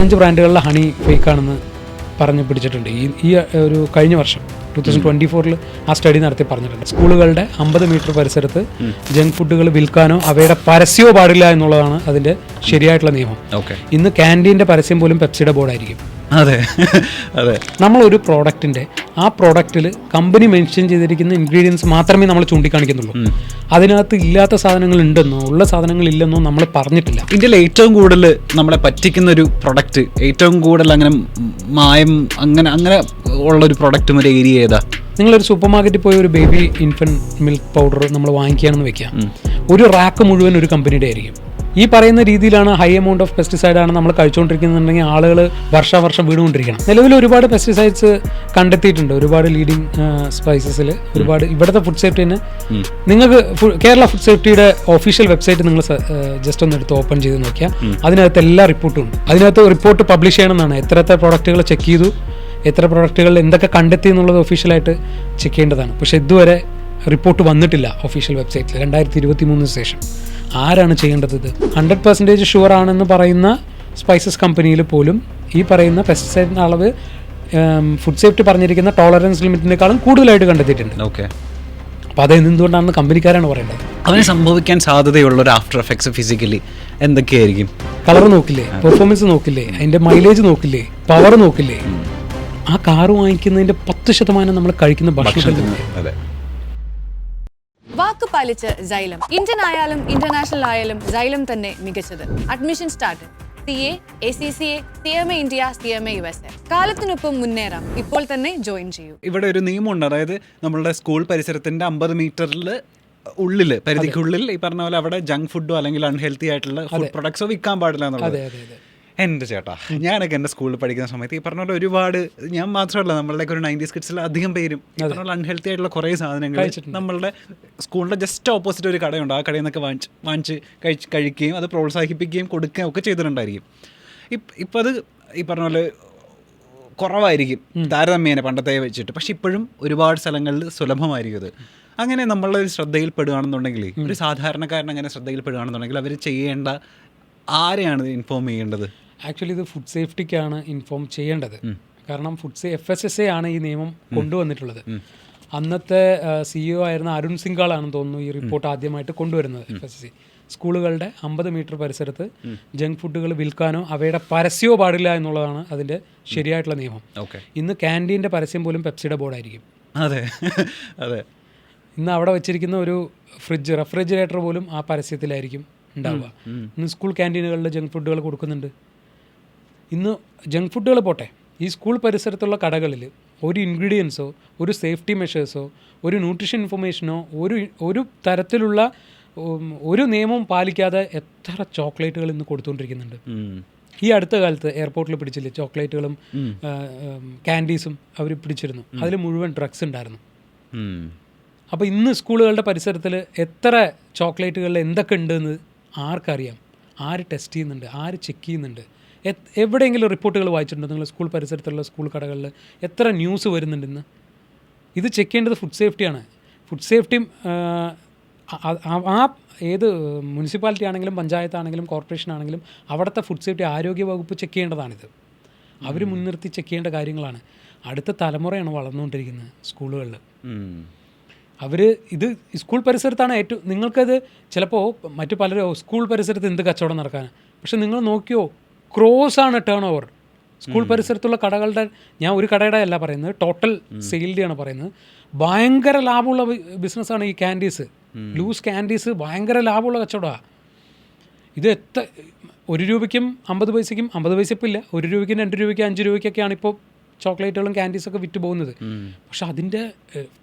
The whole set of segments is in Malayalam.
പതിനഞ്ച് ബ്രാൻഡുകളിലെ ഹണി ഫേക്കാണെന്ന് പറഞ്ഞ് പിടിച്ചിട്ടുണ്ട്. ഈ ഈ ഒരു കഴിഞ്ഞ വർഷം ടു തൗസൻഡ് ട്വന്റി ഫോറിൽ ആ സ്റ്റഡി നടത്തി പറഞ്ഞിട്ടുണ്ട്. സ്കൂളുകളുടെ അമ്പത് മീറ്റർ പരിസരത്ത് ജങ്ക് ഫുഡുകൾ വിൽക്കാനോ അവയുടെ പരസ്യമോ പാടില്ല എന്നുള്ളതാണ് അതിന്റെ ശരിയായിട്ടുള്ള നിയമം. ഓക്കെ. ഇന്ന് ക്യാന്റീന്റെ പരസ്യം പോലും പെപ്സിയുടെ ബോർഡായിരിക്കും. അതെ അതെ. നമ്മളൊരു പ്രോഡക്റ്റിന്റെ ആ പ്രോഡക്റ്റിൽ കമ്പനി മെൻഷൻ ചെയ്തിരിക്കുന്ന ഇൻഗ്രീഡിയൻസ് മാത്രമേ നമ്മൾ ചൂണ്ടിക്കാണിക്കുന്നുള്ളൂ. അതിനകത്ത് ഇല്ലാത്ത സാധനങ്ങൾ ഉണ്ടെന്നോ ഉള്ള സാധനങ്ങൾ ഇല്ലെന്നോ നമ്മൾ പറഞ്ഞിട്ടില്ല. ഇന്ത്യയിൽ ഏറ്റവും കൂടുതൽ നമ്മളെ പറ്റിക്കുന്ന ഒരു പ്രൊഡക്റ്റ് ഏറ്റവും കൂടുതൽ അങ്ങനെ മായം അങ്ങനെ അങ്ങനെ ഉള്ള ഒരു പ്രൊഡക്റ്റും ഒരു ഏരിയ ഏതാ? നിങ്ങളൊരു സൂപ്പർ മാർക്കറ്റിൽ പോയി ഒരു ബേബി ഇൻഫൻ മിൽക്ക് പൗഡർ നമ്മൾ വാങ്ങിക്കുകയാണെന്ന് വെക്കാം ഒരു റാക്ക് മുഴുവൻ ഒരു കമ്പനിയുടെ ആയിരിക്കും. ഈ പറയുന്ന രീതിയിലാണ് ഹൈ എമൗണ്ട് ഓഫ് പെസ്റ്റിസൈഡ് ആണ് നമ്മൾ കഴിച്ചുകൊണ്ടിരിക്കുന്നുണ്ടെങ്കിൽ ആളുകൾ വർഷാവർഷം വീണുകൊണ്ടിരിക്കണം. നിലവിൽ ഒരുപാട് പെസ്റ്റിസൈഡ്സ് കണ്ടെത്തിയിട്ടുണ്ട്. ഒരുപാട് ലീഡിങ് സ്പൈസസിൽ ഒരുപാട് ഇവിടുത്തെ ഫുഡ് സേഫ്റ്റി തന്നെ നിങ്ങൾക്ക് കേരള ഫുഡ് സേഫ്റ്റിയുടെ ഒഫീഷ്യൽ വെബ്സൈറ്റ് നിങ്ങൾ ജസ്റ്റ് ഒന്ന് എടുത്ത് ഓപ്പൺ ചെയ്ത് നോക്കിയാൽ അതിനകത്ത് എല്ലാ റിപ്പോർട്ടും ഉണ്ട്. അതിനകത്ത് റിപ്പോർട്ട് പബ്ലിഷ് ചെയ്യണമെന്നാണ്. എത്രത്തെ പ്രൊഡക്റ്റുകൾ പ്രോഡക്റ്റുകൾ ചെക്ക് ചെയ്തു എത്ര പ്രൊഡക്റ്റുകൾ എന്തൊക്കെ കണ്ടെത്തി എന്നുള്ളത് ഒഫീഷ്യലായിട്ട് ചെക്ക് ചെയ്യേണ്ടതാണ്. പക്ഷെ ഇതുവരെ റിപ്പോർട്ട് വന്നിട്ടില്ല ഒഫീഷ്യൽ വെബ്സൈറ്റിൽ രണ്ടായിരത്തി ഇരുപത്തി മൂന്നിന് ശേഷം. ആരാണ് ചെയ്യേണ്ടത് ഇത്? ഹൺഡ്രഡ് പെർസെന്റേജ് ഷുവർ ആണെന്ന് പറയുന്ന സ്പൈസസ് കമ്പനിയിൽ പോലും ഈ പറയുന്ന പെസ്റ്റിസൈഡിന്റെ അളവ് ഫുഡ് സേഫ്റ്റി പറഞ്ഞിരിക്കുന്ന ടോളറൻസ് ലിമിറ്റിനേക്കാളും കൂടുതലായിട്ട് കണ്ടെത്തിയിട്ടുണ്ട്. ഓക്കെ അപ്പോൾ അത് എന്തുകൊണ്ടാണെന്ന് കമ്പനിക്കാരാണ് പറയേണ്ടത്? അതിന് സംഭവിക്കാൻ സാധ്യതയുള്ള ഒരു ആഫ്റ്റർ എഫക്ട്സ് ഫിസിക്കലി എന്തൊക്കെയായിരിക്കും? കളർ നോക്കില്ലേ? പെർഫോമൻസ് നോക്കില്ലേ? അതിന്റെ മൈലേജ് നോക്കില്ലേ? പവർ നോക്കില്ലേ? ആ കാറ് വാങ്ങിക്കുന്നതിന്റെ പത്ത് ശതമാനം നമ്മൾ കഴിക്കുന്ന ഭക്ഷണത്തിൽ വാക്ക് പാലിച്ച് ജൈലം? ഇന്ത്യൻ ആയാലും ഇന്റർനാഷണൽ ആയാലും ജൈലം തന്നെ മികച്ചത്. Admission start C A A C C A C M A India C M A U S A കാലത്തിനൊപ്പം മുന്നേറാം. ഇപ്പോൾ തന്നെ ജോയിൻ ചെയ്യൂ. ഇവിടെ ഒരു നിയമമുണ്ട്. അതായത് നമ്മളുടെ സ്കൂൾ പരിസരത്തിന്റെ അമ്പത് മീറ്ററിൽ ഉള്ളിൽ പരിധിക്കുള്ളിൽ ഈ പറഞ്ഞ പോലെ അവിടെ ജങ്ക് ഫുഡോ അല്ലെങ്കിൽ അൺഹെൽത്തി ആയിട്ടുള്ള ഫുഡ് പ്രൊഡക്ട്സോ വിൽക്കാൻ പാടില്ല എന്നുള്ളത്. അതെ അതെ അതെ. എന്റെ ചേട്ടാ. ഞാനൊക്കെ എന്റെ സ്കൂളിൽ പഠിക്കുന്ന സമയത്ത് ഈ പറഞ്ഞ പോലെ ഒരുപാട് ഞാൻ മാത്രമല്ല നമ്മളുടെ ഒരു നയന്റീസ് കിഡ്സിൽ അധികം പേരും ഈ പറഞ്ഞ പോലെ അൺഹെൽത്തി ആയിട്ടുള്ള കുറേ സാധനങ്ങൾ നമ്മളുടെ സ്കൂളിന്റെ ജസ്റ്റ് ഓപ്പോസിറ്റ് ഒരു കടയുണ്ട്. ആ കടയിൽ നിന്നൊക്കെ വാങ്ങിച്ച് വാങ്ങിച്ച് കഴിച്ച് കഴിക്കുകയും അത് പ്രോത്സാഹിപ്പിക്കുകയും കൊടുക്കുകയും ഒക്കെ ചെയ്തിട്ടുണ്ടായിരിക്കും. ഇപ്പം ഇപ്പം അത് ഈ പറഞ്ഞ പോലെ കുറവായിരിക്കും. താരതമ്യേന പണ്ടത്തെ വെച്ചിട്ട്. പക്ഷെ ഇപ്പോഴും ഒരുപാട് സ്ഥലങ്ങളിൽ സുലഭമായിരിക്കും അത്. അങ്ങനെ നമ്മളുടെ ഒരു ശ്രദ്ധയിൽപ്പെടുകയാണെന്നുണ്ടെങ്കിൽ ഒരു സാധാരണക്കാരൻ അങ്ങനെ ശ്രദ്ധയിൽപ്പെടുകയാണെന്നുണ്ടെങ്കിൽ അവർ ചെയ്യേണ്ട ആരെയാണ് ഇൻഫോം ചെയ്യേണ്ടത്? ആക്ച്വലി ഇത് ഫുഡ് സേഫ്റ്റിക്കാണ് ഇൻഫോം ചെയ്യേണ്ടത്. കാരണം ഫുഡ് സേ എഫ് എസ് എസ് എ ആണ് ഈ നിയമം കൊണ്ടുവന്നിട്ടുള്ളത്. അന്നത്തെ സിഇഒ ആയിരുന്ന അരുൺ സിംഗാളാണെന്ന് തോന്നുന്നു ഈ റിപ്പോർട്ട് ആദ്യമായിട്ട് കൊണ്ടുവരുന്നത് എഫ് എസ് എസ് സ്കൂളുകളുടെ അമ്പത് മീറ്റർ പരിസരത്ത് ജങ്ക് ഫുഡുകൾ വിൽക്കാനോ അവയുടെ പരസ്യമോ പാടില്ല എന്നുള്ളതാണ് അതിന്റെ ശരിയായിട്ടുള്ള നിയമം. ഓക്കെ. ഇന്ന് ക്യാന്റീന്റെ പരസ്യം പോലും പെപ്സിയുടെ ബോർഡായിരിക്കും. അതെ. അതെ. ഇന്ന് അവിടെ വെച്ചിരിക്കുന്ന ഒരു ഫ്രിഡ്ജ് റെഫ്രിജറേറ്റർ പോലും ആ പരസ്യത്തിലായിരിക്കും ഉണ്ടാവുക. ഇന്ന് സ്കൂൾ ക്യാന്റീനുകളിൽ ജങ്ക് ഫുഡുകൾ കൊടുക്കുന്നുണ്ട്. ഇന്ന് ജങ്ക് ഫുഡുകൾ പോട്ടെ. ഈ സ്കൂൾ പരിസരത്തുള്ള കടകളിൽ ഒരു ഇൻഗ്രീഡിയൻസോ ഒരു സേഫ്റ്റി മെഷേഴ്സോ ഒരു ന്യൂട്രീഷൻ ഇൻഫർമേഷനോ ഒരു ഒരു തരത്തിലുള്ള ഒരു നിയമവും പാലിക്കാതെ എത്ര ചോക്ലേറ്റുകൾ ഇന്ന് കൊടുത്തുകൊണ്ടിരിക്കുന്നുണ്ട്. ഈ അടുത്ത കാലത്ത് എയർപോർട്ടിൽ പിടിച്ചില്ലേ ചോക്ലേറ്റുകളും ക്യാൻഡീസും അവർ പിടിച്ചിരുന്നു. അതിൽ മുഴുവൻ ഡ്രഗ്സ് ഉണ്ടായിരുന്നു. അപ്പോൾ ഇന്ന് സ്കൂളുകളുടെ പരിസരത്തിൽ എത്ര ചോക്ലേറ്റുകളിൽ എന്തൊക്കെ ഉണ്ടെന്ന് ആർക്കറിയാം. ആര് ടെസ്റ്റ് ചെയ്യുന്നുണ്ട് ആര് ചെക്ക് ചെയ്യുന്നുണ്ട്. എവിടെയെങ്കിലും റിപ്പോർട്ടുകൾ വായിച്ചിട്ടുണ്ടോ? നിങ്ങൾ സ്കൂൾ പരിസരത്തുള്ള സ്കൂൾ കടകളിൽ എത്ര ന്യൂസ് വരുന്നുണ്ട് ഇന്ന്? ഇത് ചെക്ക് ചെയ്യേണ്ടത് ഫുഡ് സേഫ്റ്റിയാണ് ഫുഡ് സേഫ്റ്റിയും ആ ഏത് മുനിസിപ്പാലിറ്റി ആണെങ്കിലും പഞ്ചായത്ത് ആണെങ്കിലും കോർപ്പറേഷൻ ആണെങ്കിലും അവിടുത്തെ ഫുഡ് സേഫ്റ്റി ആരോഗ്യ വകുപ്പ് ചെക്ക് ചെയ്യേണ്ടതാണിത്. അവർ മുൻനിർത്തി ചെക്ക് ചെയ്യേണ്ട കാര്യങ്ങളാണ്. അടുത്ത തലമുറയാണ് വളർന്നുകൊണ്ടിരിക്കുന്നത് സ്കൂളുകളിൽ. അവർ ഇത് സ്കൂൾ പരിസരത്താണ് ഏറ്റവും നിങ്ങൾക്കത് ചിലപ്പോൾ മറ്റു പലരും സ്കൂൾ പരിസരത്ത് എന്ത് കച്ചവടം നടക്കാൻ പക്ഷെ നിങ്ങൾ നോക്കിയോ ക്രോസ് ആണ് ടേൺ ഓവർ സ്കൂൾ പരിസരത്തുള്ള കടകളുടെ ഞാൻ ഒരു കടയുടെ അല്ല പറയുന്നത് ടോട്ടൽ സെയിലിന്റെയാണ് പറയുന്നത്. ഭയങ്കര ലാഭമുള്ള ബിസിനസ്സാണ് ഈ ക്യാൻഡീസ് ലൂസ് ക്യാൻഡീസ് ഭയങ്കര ലാഭമുള്ള കച്ചവടമാണ് ഇത് എത്ര ഒരു രൂപയ്ക്കും അമ്പത് പൈസയ്ക്കും അമ്പത് പൈസ ഇപ്പം ഇല്ല. ഒരു രൂപയ്ക്കും രണ്ട് രൂപയ്ക്കും അഞ്ച് രൂപയ്ക്കൊക്കെയാണ് ഇപ്പോൾ ചോക്ലേറ്റുകളും ക്യാൻഡീസൊക്കെ വിറ്റ് പോകുന്നത്. പക്ഷെ അതിന്റെ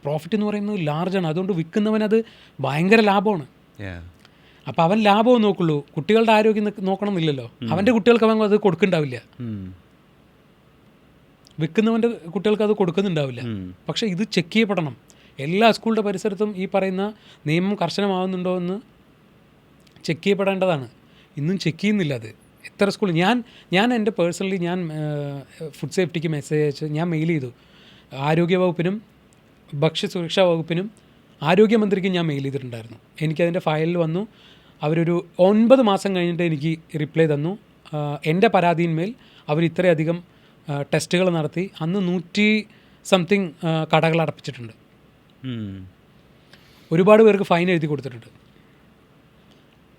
പ്രോഫിറ്റ് എന്ന് പറയുന്നത് ലാർജാണ് അതുകൊണ്ട് വിൽക്കുന്നവനത് ഭയങ്കര ലാഭമാണ്. അപ്പോൾ അവൻ ലാഭവും നോക്കുള്ളൂ. കുട്ടികളുടെ ആരോഗ്യം നോക്കണം എന്നില്ലല്ലോ അവന്റെ കുട്ടികൾക്ക് അവൻ അത് കൊടുക്കുന്നുണ്ടാവില്ല വിൽക്കുന്നവന്റെ വിൽക്കുന്നവന്റെ കുട്ടികൾക്ക് അത് കൊടുക്കുന്നുണ്ടാവില്ല. പക്ഷെ ഇത് ചെക്ക് ചെയ്യപ്പെടണം. എല്ലാ സ്കൂളിന്റെ പരിസരത്തും ഈ പറയുന്ന നിയമം കർശനമാവുന്നുണ്ടോ എന്ന് ചെക്ക് ചെയ്യപ്പെടേണ്ടതാണ്. ഇന്നും ചെക്ക് ചെയ്യുന്നില്ല അത്. എത്ര സ്കൂൾ ഞാൻ ഞാൻ എന്റെ പേഴ്സണലി ഞാൻ ഫുഡ് സേഫ്റ്റിക്ക് മെസ്സേജ് അയച്ച് ഞാൻ മെയിൽ ചെയ്തു. ആരോഗ്യ വകുപ്പിനും ഭക്ഷ്യ സുരക്ഷാ വകുപ്പിനും ആരോഗ്യമന്ത്രിക്കും ഞാൻ മെയിൽ ചെയ്തിട്ടുണ്ടായിരുന്നു. എനിക്കതിന്റെ ഫയലിൽ വന്നു. അവരൊരു ഒൻപത് മാസം കഴിഞ്ഞിട്ട് എനിക്ക് റിപ്ലൈ തന്നു. എന്റെ പരാതിയിന്മേൽ അവർ ഇത്രയധികം ടെസ്റ്റുകൾ നടത്തി. അന്ന് നൂറ്റി സംതിങ് കടകൾ അടപ്പിച്ചിട്ടുണ്ട്. ഒരുപാട് പേർക്ക് ഫൈൻ എഴുതി കൊടുത്തിട്ടുണ്ട്.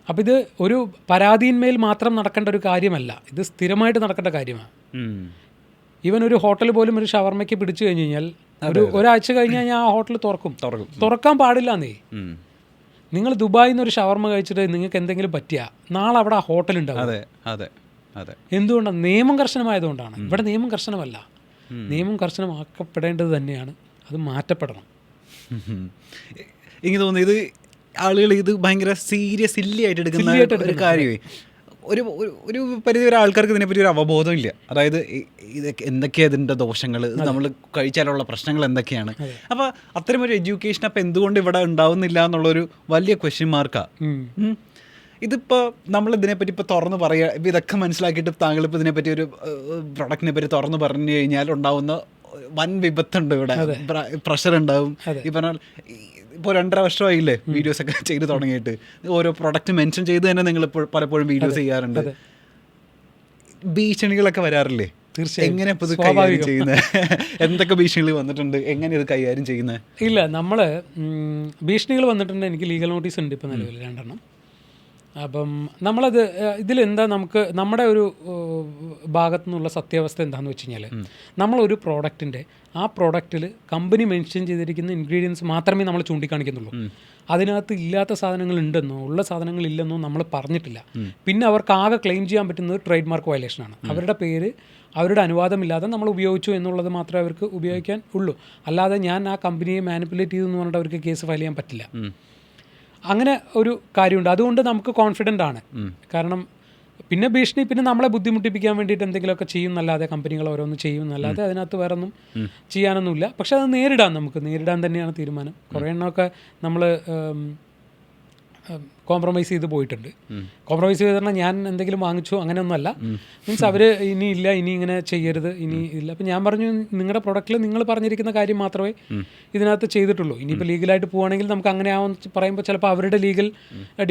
അപ്പോൾ ഇത് ഒരു പരാതിയിന്മേൽ മാത്രം നടക്കേണ്ട ഒരു കാര്യമല്ല. ഇത് സ്ഥിരമായിട്ട് നടക്കേണ്ട കാര്യമാണ്. ഈവൻ ഒരു ഹോട്ടൽ പോലും ഒരു ഷവർമ്മയ്ക്ക് പിടിച്ചു കഴിഞ്ഞ് കഴിഞ്ഞാൽ ഒരു ഒരാഴ്ച കഴിഞ്ഞ് കഴിഞ്ഞാൽ ആ ഹോട്ടൽ തുറക്കും. തുറക്കും. തുറക്കാൻ പാടില്ല എന്നേ. നിങ്ങൾ ദുബായിൽ നിന്ന് ഒരു ഷവർമ കഴിച്ചിട്ട് നിങ്ങൾക്ക് എന്തെങ്കിലും പറ്റിയ നാളെ അവിടെ ആ ഹോട്ടൽ ഉണ്ടാവും. അതെ അതെ അതെ. എന്തുകൊണ്ടാണ് നിയമം കർശനമായതുകൊണ്ടാണ്. ഇവിടെ നിയമം കർശനമല്ല. നിയമം കർശനമാക്കപ്പെടേണ്ടത് തന്നെയാണ്. അത് മാറ്റപ്പെടണം. എനിക്ക് തോന്നുന്നു ഇത് ആളുകൾ ഇത് ഭയങ്കര സീരിയസ് സില്ലി ആയിട്ട് എടുക്കുന്ന ഒരു കാര്യമേ. ഒരു ഒരു- പരിധി വരെ ആൾക്കാർക്ക് ഇതിനെപ്പറ്റി ഒരു അവബോധം ഇല്ല അതായത് ഇത് എന്തൊക്കെയാണ് ഇതിന്റെ ദോഷങ്ങൾ നമ്മൾ കഴിച്ചാലുള്ള പ്രശ്നങ്ങൾ എന്തൊക്കെയാണ്? അപ്പോൾ അത്തരം ഒരു എഡ്യൂക്കേഷൻ അപ്പം എന്തുകൊണ്ട് ഇവിടെ ഉണ്ടാവുന്നില്ല എന്നുള്ളൊരു വലിയ ക്വസ്റ്റ്യൻ മാർക്കാണ്. ഇതിപ്പോൾ നമ്മൾ ഇതിനെപ്പറ്റി ഇപ്പോൾ തുറന്ന് പറയുക ഇപ്പം ഇതൊക്കെ മനസ്സിലാക്കിയിട്ട് താങ്കൾ ഇപ്പോൾ ഇതിനെപ്പറ്റി ഒരു പ്രൊഡക്റ്റിനെ പറ്റി തുറന്ന് പറഞ്ഞു കഴിഞ്ഞാൽ ഉണ്ടാവുന്ന വൻ വിപത്തുണ്ട് ഇവിടെ. പ്രഷർ ഉണ്ടാവും. ഈ പറഞ്ഞാൽ ഇപ്പോൾ രണ്ടര വർഷമായില്ലേ വീഡിയോസ് ഒക്കെ ചെയ്ത് തുടങ്ങിയിട്ട്. ഓരോ പ്രൊഡക്റ്റ് മെൻഷൻ ചെയ്ത് തന്നെ നിങ്ങൾ ഇപ്പോൾ പലപ്പോഴും വീഡിയോസ് ചെയ്യാറുണ്ട്. ഭീഷണികളൊക്കെ വരാറില്ലേ? തീർച്ചയായും. എങ്ങനെ ഇപ്പോൾ ഇത് കൈകാര്യം ചെയ്യുന്നത് എന്തൊക്കെ ഭീഷണികൾ വന്നിട്ടുണ്ട്? എങ്ങനെ ഇത് കൈകാര്യം ചെയ്യുന്നത് ഇല്ല നമ്മൾ ഭീഷണികൾ വന്നിട്ടുണ്ട്. എനിക്ക് ലീഗൽ നോട്ടീസ് ഉണ്ട് ഇപ്പോൾ നിലവിൽ രണ്ടെണ്ണം. അപ്പം നമ്മളത് ഇതിലെന്താ നമുക്ക് നമ്മുടെ ഒരു ഭാഗത്തു നിന്നുള്ള സത്യാവസ്ഥ എന്താണെന്ന് വെച്ച് കഴിഞ്ഞാൽ നമ്മളൊരു പ്രോഡക്റ്റിന്റെ ആ പ്രോഡക്റ്റിൽ കമ്പനി മെൻഷൻ ചെയ്തിരിക്കുന്ന ഇൻഗ്രീഡിയൻസ് മാത്രമേ നമ്മൾ ചൂണ്ടിക്കാണിക്കുന്നുള്ളൂ. അതിനകത്ത് ഇല്ലാത്ത സാധനങ്ങൾ ഉണ്ടെന്നോ ഉള്ള സാധനങ്ങൾ ഇല്ലെന്നോ നമ്മൾ പറഞ്ഞിട്ടില്ല. പിന്നെ അവർക്ക് ആകെ ക്ലെയിം ചെയ്യാൻ പറ്റുന്നത് ട്രേഡ് മാർക്ക് വയലേഷനാണ് അവരുടെ പേര് അവരുടെ അനുവാദമില്ലാതെ നമ്മൾ ഉപയോഗിച്ചു എന്നുള്ളത് മാത്രമേ അവർക്ക് ഉപയോഗിക്കാൻ ഉള്ളൂ. അല്ലാതെ ഞാൻ ആ കമ്പനിയെ മാനിപ്പുലേറ്റ് ചെയ്തു എന്ന് പറഞ്ഞിട്ട് അവർക്ക് കേസ് ഫയൽ ചെയ്യാൻ പറ്റില്ല. അങ്ങനെ ഒരു കാര്യമുണ്ട്. അതുകൊണ്ട് നമുക്ക് കോൺഫിഡന്റ് ആണ്. കാരണം പിന്നെ ഭീഷണി പിന്നെ നമ്മളെ ബുദ്ധിമുട്ടിപ്പിക്കാൻ വേണ്ടിയിട്ട് എന്തെങ്കിലുമൊക്കെ ചെയ്യും എന്നല്ലാതെ കമ്പനികൾ ഓരോന്ന് ചെയ്യും എന്നല്ലാതെ അതിനകത്ത് വേറെ ഒന്നും ചെയ്യാനൊന്നുമില്ല. പക്ഷെ അത് നേരിടാൻ നമുക്ക്. നേരിടാൻ തന്നെയാണ് തീരുമാനം. കുറേ എണ്ണമൊക്കെ നമ്മൾ കോംപ്രമൈസ് ചെയ്ത് പോയിട്ടുണ്ട്. കോംപ്രമൈസ് ചെയ്ത് പറഞ്ഞാൽ ഞാൻ എന്തെങ്കിലും വാങ്ങിച്ചു അങ്ങനെയൊന്നുമല്ല. മീൻസ് അവർ ഇനി ഇല്ല ഇനി ഇങ്ങനെ ചെയ്യരുത് ഇനി ഇല്ല. അപ്പം ഞാൻ പറഞ്ഞു നിങ്ങളുടെ പ്രൊഡക്റ്റിൽ നിങ്ങൾ പറഞ്ഞിരിക്കുന്ന കാര്യം മാത്രമേ ഇതിനകത്ത് ചെയ്തിട്ടുള്ളൂ. ഇനിയിപ്പോൾ ലീഗലായിട്ട് പോവുകയാണെങ്കിൽ നമുക്ക് അങ്ങനെ ആവും പറയുമ്പോൾ ചിലപ്പോൾ അവരുടെ ലീഗൽ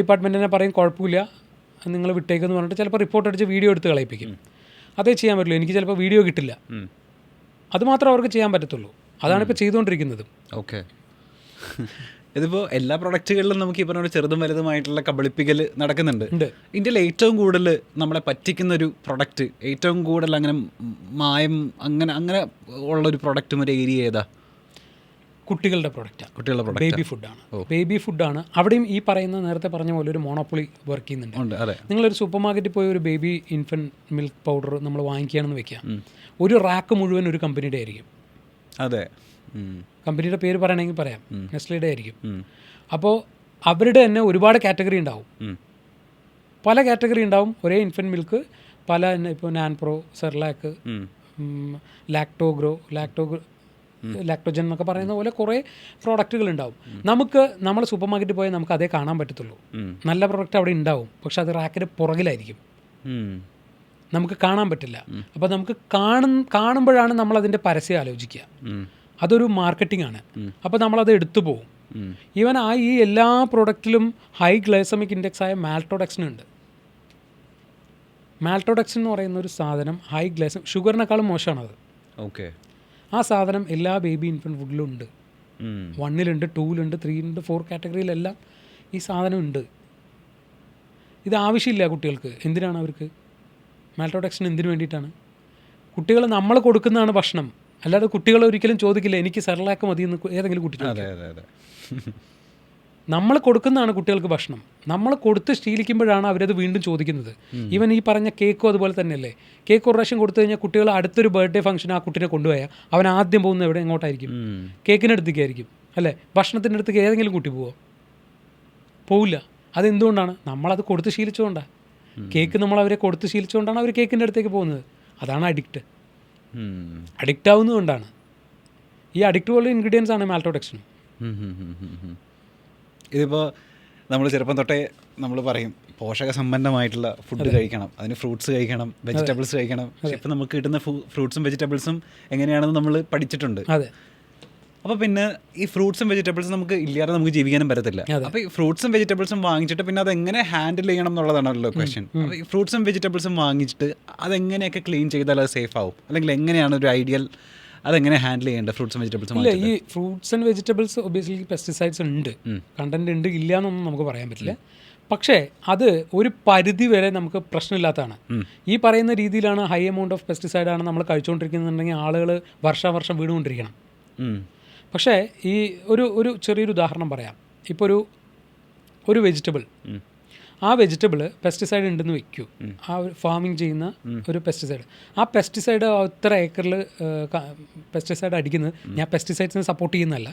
ഡിപ്പാർട്ട്മെന്റിനെ പറയും കുഴപ്പമില്ല നിങ്ങൾ വിട്ടേക്കെന്ന് പറഞ്ഞിട്ട് ചിലപ്പോൾ റിപ്പോർട്ട് അടിച്ച് വീഡിയോ എടുത്ത് കളയിപ്പിക്കും. അതേ ചെയ്യാൻ പറ്റുള്ളൂ. എനിക്ക് ചിലപ്പോൾ വീഡിയോ കിട്ടില്ല. അത് മാത്രമേ അവർക്ക് ചെയ്യാൻ പറ്റത്തുള്ളൂ. അതാണ് ഇപ്പോൾ ചെയ്തുകൊണ്ടിരിക്കുന്നത്. ഓക്കെ ഇതിപ്പോൾ എല്ലാ പ്രൊഡക്റ്റുകളിലും നമുക്ക് ഈ പറഞ്ഞ ചെറുതും വലുതുമായിട്ടുള്ള കബളിപ്പിക്കൽ നടക്കുന്നുണ്ട്. ഇതിന്റെ ഇന്ത്യയിൽ ഏറ്റവും കൂടുതൽ നമ്മളെ പറ്റിക്കുന്ന ഒരു പ്രൊഡക്റ്റ് ഏറ്റവും കൂടുതൽ അങ്ങനെ മായം അങ്ങനെ അങ്ങനെ ഉള്ള ഒരു പ്രൊഡക്റ്റും ഒരു ഏരിയ ഏതാ? കുട്ടികളുടെ പ്രൊഡക്റ്റാണ് കുട്ടികളുടെ പ്രൊഡക്റ്റ് ബേബി ഫുഡാണ് ബേബി ഫുഡാണ് അവിടെയും ഈ പറയുന്ന നേരത്തെ പറഞ്ഞ പോലെ ഒരു മോണോപ്പൊളി വർക്ക് ചെയ്യുന്നുണ്ട്. നിങ്ങളൊരു സൂപ്പർ മാർക്കറ്റിൽ പോയി ഒരു ബേബി ഇൻഫൻ മിൽക്ക് പൗഡർ നമ്മൾ വാങ്ങിക്കുകയാണെന്ന് വെക്കുക. ഒരു റാക്ക് മുഴുവൻ ഒരു കമ്പനിയുടെ ആയിരിക്കും. അതെ. കമ്പനിയുടെ പേര് പറയണമെങ്കിൽ പറയാം. നെസ്ലിയുടെ ആയിരിക്കും. അപ്പോൾ അവരുടെ തന്നെ ഒരുപാട് കാറ്റഗറി ഉണ്ടാവും. പല കാറ്റഗറി ഉണ്ടാവും. ഒരേ ഇൻഫൻ മിൽക്ക് പല ഇപ്പോൾ നാൻപ്രോ സെർലാക്ക്. ലാക്ടോഗ്രോ ലാക്ടോഗ്രോ ലാക്ടോജൻ എന്നൊക്കെ പറയുന്ന പോലെ കുറേ പ്രോഡക്റ്റുകൾ ഉണ്ടാവും നമുക്ക് നമ്മൾ സൂപ്പർ മാർക്കറ്റിൽ പോയാൽ നമുക്ക് അതേ കാണാൻ പറ്റത്തുള്ളൂ. നല്ല പ്രോഡക്റ്റ് അവിടെ ഉണ്ടാവും. പക്ഷെ അത് റാക്കിന് പുറകിലായിരിക്കും. നമുക്ക് കാണാൻ പറ്റില്ല. അപ്പോൾ നമുക്ക് കാണും കാണുമ്പോഴാണ് നമ്മൾ അതിന്റെ പരസ്യം ആലോചിക്കുക. അതൊരു മാർക്കറ്റിംഗ് ആണ്. അപ്പോൾ നമ്മളത് എടുത്തു പോകും. ഈവൻ ആ ഈ എല്ലാ പ്രൊഡക്റ്റിലും ഹൈ ഗ്ലൈസമിക് ഇൻഡെക്സ് ആയ മാൽട്ടോഡക്സിൻ ഉണ്ട്. മാൽട്ടോഡക്സിൻ എന്ന് പറയുന്ന ഒരു സാധനം ഹൈ ഗ്ലൈസം ഷുഗറിനേക്കാളും മോശമാണത്. ഓക്കെ ആ സാധനം എല്ലാ ബേബി ഇൻഫൻ ഫുഡിലും ഉണ്ട്. വണ്ണിലുണ്ട് ടൂലുണ്ട് ത്രീയിലുണ്ട് ഫോർ കാറ്റഗറിയിലെല്ലാം ഈ സാധനം ഉണ്ട്. ഇത് ആവശ്യമില്ല കുട്ടികൾക്ക്. എന്തിനാണ് അവർക്ക്? മാൽട്ടോഡക്സിൻ എന്തിനു വേണ്ടിയിട്ടാണ്? കുട്ടികൾ നമ്മൾ കൊടുക്കുന്നതാണ് ഭക്ഷണം. അല്ലാതെ കുട്ടികൾ ഒരിക്കലും ചോദിക്കില്ല എനിക്ക് സെറലാക്ക് മതി എന്ന് ഏതെങ്കിലും കുട്ടി. അതെ അതെ അതെ. നമ്മൾ കൊടുക്കുന്നതാണ് കുട്ടികൾക്ക് ഭക്ഷണം. നമ്മൾ കൊടുത്ത് ശീലിക്കുമ്പോഴാണ് അവരത് വീണ്ടും ചോദിക്കുന്നത്. ഈവൻ ഈ പറഞ്ഞ കേക്കും അതുപോലെ തന്നെയല്ലേ? കേക്ക് ഒരു പ്രാവശ്യം കൊടുത്തു കഴിഞ്ഞാൽ കുട്ടികൾ അടുത്തൊരു ബർത്ത്ഡേ ഫംഗ്ഷൻ ആ കുട്ടിനെ കൊണ്ടുപോയാൽ അവൻ ആദ്യം പോകുന്നത് എവിടെ? എങ്ങോട്ടായിരിക്കും? കേക്കിനടുത്തേക്കായിരിക്കും കേക്കിന്റെ അടുത്തേക്കായിരിക്കും. അല്ലേ? ഭക്ഷണത്തിന്റെ അടുത്തേക്ക് ഏതെങ്കിലും കുട്ടി പോവോ? പോവില്ല. അതെന്തുകൊണ്ടാണ്? നമ്മളത് കൊടുത്ത് ശീലിച്ചുകൊണ്ടാണ് കേക്ക് നമ്മൾ അവരെ കൊടുത്ത് ശീലിച്ചുകൊണ്ടാണ് അവർ കേക്കിന്റെ അടുത്തേക്ക് പോകുന്നത്. അതാണ് അഡിക്റ്റ്. അഡിക്റ്റ് ആവുന്നതുകൊണ്ടാണ് ഈ അഡിക്റ്റ് പോലുള്ള ഇൻഗ്രീഡിയൻസ് ആണ് മാൽട്രോഡക്ഷൻ. ഇതിപ്പോൾ നമ്മൾ ചെറുപ്പം തൊട്ടേ നമ്മൾ പറയും പോഷക സമ്പന്നമായിട്ടുള്ള ഫുഡ് കഴിക്കണം. അതിന് ഫ്രൂട്ട്സ് കഴിക്കണം വെജിറ്റബിൾസ് കഴിക്കണം. പക്ഷെ ഇപ്പം നമുക്ക് കിട്ടുന്ന ഫ്രൂട്ട്സും വെജിറ്റബിൾസും എങ്ങനെയാണെന്ന് നമ്മൾ പഠിച്ചിട്ടുണ്ട്. അതെ. അപ്പോൾ പിന്നെ ഈ ഫ്രൂട്ട്സും വെജിറ്റബിൾസും നമുക്ക് ഇല്ലാതെ നമുക്ക് ജീവിക്കാനും പറ്റത്തില്ല. അപ്പോൾ ഈ ഫ്രൂട്ട്സും വെജിറ്റബിൾസും വാങ്ങിച്ചിട്ട് പിന്നെ അത് എങ്ങനെ ഹാൻഡിൽ ചെയ്യണം എന്നുള്ളതാണല്ലോ ക്വസ്റ്റ്യൻ അപ്പോൾ ഈ ഫ്രൂട്ട്സും വെജിറ്റബിൾസും വാങ്ങിച്ചിട്ട് അതെങ്ങനെയൊക്കെ ക്ലീൻ ചെയ്താൽ അത് സേഫ് ആവും? അല്ലെങ്കിൽ എങ്ങനെയാണ് ഒരു ഐഡിയൽ അതെങ്ങനെ ഹാൻഡിൽ ചെയ്യേണ്ടത് ഫ്രൂട്ട്സും വെജിറ്റബിൾസ് ഇല്ല ഈ fruits and vegetables obviously pesticides ഉണ്ട്. കണ്ടന്റ് ഉണ്ട് ഇല്ല എന്നൊന്നും നമുക്ക് പറയാൻ പറ്റില്ല. പക്ഷേ അത് ഒരു പരിധി വരെ നമുക്ക് പ്രശ്നമില്ലാത്തതാണ്. ഈ പറയുന്ന രീതിയിലാണ് ഹൈ എമൗണ്ട് ഓഫ് പെസ്റ്റിസൈഡ് ആണ് നമ്മൾ കഴിച്ചുകൊണ്ടിരിക്കുന്നുണ്ടെങ്കിൽ ആളുകൾ വർഷാവർഷം വീണുകൊണ്ടിരിക്കണം. പക്ഷേ ഈ ഒരു ഒരു ചെറിയൊരു ഉദാഹരണം പറയാം. ഇപ്പോൾ ഒരു ഒരു വെജിറ്റബിൾ ആ വെജിറ്റബിൾ പെസ്റ്റിസൈഡ് ഉണ്ടെന്ന് വെക്കൂ. ആ ഒരു ഫാമിംഗ് ചെയ്യുന്ന ഒരു പെസ്റ്റിസൈഡ് ആ പെസ്റ്റിസൈഡ് ഇത്ര ഏക്കറിൽ പെസ്റ്റിസൈഡ് അടിക്കുന്നത് ഞാൻ പെസ്റ്റിസൈഡ്സിനെ സപ്പോർട്ട് ചെയ്യുന്നതല്ല.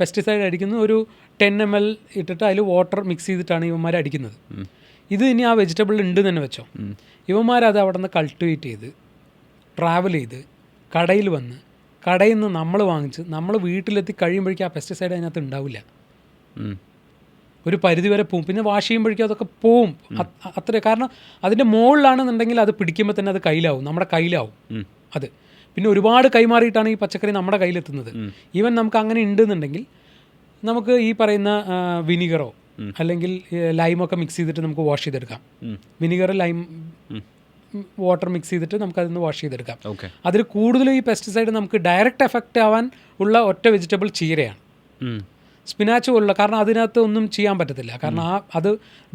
പെസ്റ്റിസൈഡ് അടിക്കുന്നത് ഒരു ടെൻ എം എൽ ഇട്ടിട്ട് അതിൽ വാട്ടർ മിക്സ് ചെയ്തിട്ടാണ് ഇവന്മാർ അടിക്കുന്നത്. ഇത് ഇനി ആ വെജിറ്റബിൾ ഉണ്ട് തന്നെ വെച്ചോ. ഇവന്മാരത് അവിടെ നിന്ന് കൾട്ടിവേറ്റ് ചെയ്ത് ട്രാവൽ ചെയ്ത് കടയിൽ വന്ന് കടയിൽ നിന്ന് നമ്മൾ വാങ്ങിച്ച് നമ്മൾ വീട്ടിലെത്തി കഴിയുമ്പോഴേക്കും ആ പെസ്റ്റിസൈഡ് അതിനകത്ത് ഉണ്ടാവില്ല. ഒരു പരിധി വരെ പോവും. പിന്നെ വാഷ് ചെയ്യുമ്പോഴേക്കും അതൊക്കെ പോവും. അത്ര. കാരണം അതിന്റെ മുകളിലാണെന്നുണ്ടെങ്കിൽ അത് പിടിക്കുമ്പോൾ തന്നെ അത് കയ്യിലാവും. നമ്മുടെ കയ്യിലാവും. അത്. പിന്നെ ഒരുപാട് കൈമാറിയിട്ടാണ് ഈ പച്ചക്കറി നമ്മുടെ കയ്യിലെത്തുന്നത്. ഈവൻ നമുക്ക് അങ്ങനെ ഉണ്ടെന്നുണ്ടെങ്കിൽ നമുക്ക് ഈ പറയുന്ന വിനിഗറോ അല്ലെങ്കിൽ ലൈമൊക്കെ മിക്സ് ചെയ്തിട്ട് നമുക്ക് വാഷ് ചെയ്തെടുക്കാം. വിനിഗർ ലൈം വാട്ടർ മിക്സ് ചെയ്തിട്ട് നമുക്ക് അതിൽ നിന്ന് വാഷ് ചെയ്തെടുക്കാം അതിൽ കൂടുതലും ഈ പെസ്റ്റിസൈഡ് നമുക്ക് ഡയറക്റ്റ് എഫക്റ്റ് ആവാൻ ഉള്ള ഒറ്റ വെജിറ്റബിൾ ചീരയാണ്. സ്പിനാച്ച് പോലുള്ള കാരണം അതിനകത്ത് ഒന്നും ചെയ്യാൻ പറ്റത്തില്ല. കാരണം ആ അത്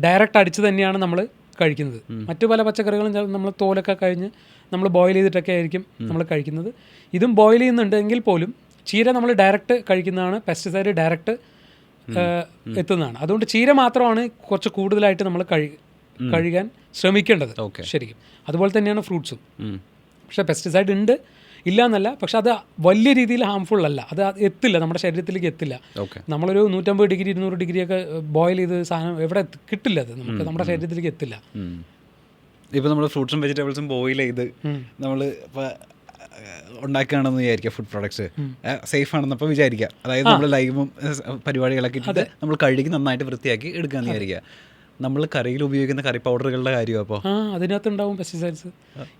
ഡയറക്റ്റ് അടിച്ച് തന്നെയാണ് നമ്മൾ കഴിക്കുന്നത്. മറ്റു പല പച്ചക്കറികളും നമ്മൾ തോലൊക്കെ കഴിഞ്ഞ് നമ്മൾ ബോയിൽ ചെയ്തിട്ടൊക്കെ ആയിരിക്കും നമ്മൾ കഴിക്കുന്നത്. ഇതും ബോയിൽ ചെയ്യുന്നുണ്ടെങ്കിൽ പോലും ചീര നമ്മൾ ഡയറക്റ്റ് കഴിക്കുന്നതാണ് പെസ്റ്റിസൈഡ് ഡയറക്റ്റ് എത്തുന്നതാണ്. അതുകൊണ്ട് ചീര മാത്രമാണ് കുറച്ച് കൂടുതലായിട്ട് നമ്മൾ കഴി കഴുകാൻ ശ്രമിക്കേണ്ടത്. ശരിക്കും. അതുപോലെ തന്നെയാണ് ഫ്രൂട്ട്സും. പക്ഷേ പെസ്റ്റിസൈഡ് ഉണ്ട് ഇല്ല എന്നല്ല പക്ഷെ അത് വലിയ രീതിയിൽ ഹാംഫുൾ അല്ല. അത് എത്തില്ല നമ്മുടെ ശരീരത്തിലേക്ക് എത്തില്ല. നമ്മളൊരു നൂറ്റമ്പത് ഡിഗ്രി ഇരുന്നൂറ് ഡിഗ്രി ഒക്കെ ബോയിൽ ചെയ്ത് സാധനം എവിടെ കിട്ടില്ല അത്. നമുക്ക് നമ്മുടെ ശരീരത്തിലേക്ക് എത്തില്ല. ഇപ്പോൾ നമ്മൾ ഫ്രൂട്ട്സും വെജിറ്റബിൾസും ബോയിൽ ചെയ്ത് നമ്മൾ ഇപ്പോൾ ഉണ്ടാക്കുകയാണെന്ന് വിചാരിക്കുക ഫുഡ് പ്രോഡക്ട്സ് സേഫ് ആണെന്നപ്പോൾ വിചാരിക്കുക. അതായത് നമ്മൾ ലൈവും പരിപാടികളൊക്കെ ഇട്ടിട്ട് നമ്മൾ കഴുകി നന്നായിട്ട് വൃത്തിയാക്കി എടുക്കാമെന്ന് വിചാരിക്കുക. നമ്മൾ കറിയിൽ ഉപയോഗിക്കുന്ന കറി പൗഡറുകളുടെ കാര്യം അപ്പോൾ ആ അതിനകത്ത് ഉണ്ടാവും പെസ്റ്റിസൈഡ്സ്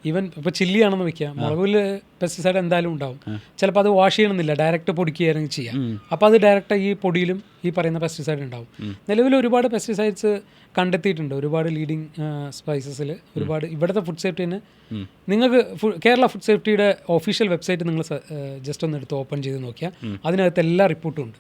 ഈവൻ ഇപ്പോൾ ചില്ലിയാണെന്ന് ആണെന്ന് വെക്കാം മുളകിൽ പെസ്റ്റിസൈഡ് എന്തായാലും ഉണ്ടാവും. ചിലപ്പോൾ അത് വാഷ് ചെയ്യണമെന്നില്ല. ഡയറക്റ്റ് പൊടിക്കുകയാണെങ്കിൽ ചെയ്യാം. അപ്പോൾ അത് ഡയറക്റ്റ് ഈ പൊടിയിലും ഈ പറയുന്ന പെസ്റ്റിസൈഡ് ഉണ്ടാവും. നിലവിൽ ഒരുപാട് പെസ്റ്റിസൈഡ്സ് കണ്ടെത്തിയിട്ടുണ്ട്. ഒരുപാട് ലീഡിങ് സ്പൈസസിൽ ഒരുപാട് ഇവിടുത്തെ ഫുഡ് സേഫ്റ്റിന് നിങ്ങൾക്ക് കേരള ഫുഡ് സേഫ്റ്റിയുടെ ഒഫീഷ്യൽ വെബ്സൈറ്റ് നിങ്ങൾ ജസ്റ്റ് ഒന്ന് എടുത്ത് ഓപ്പൺ ചെയ്ത് നോക്കിയാൽ അതിനകത്ത് എല്ലാ റിപ്പോർട്ടും ഉണ്ട്.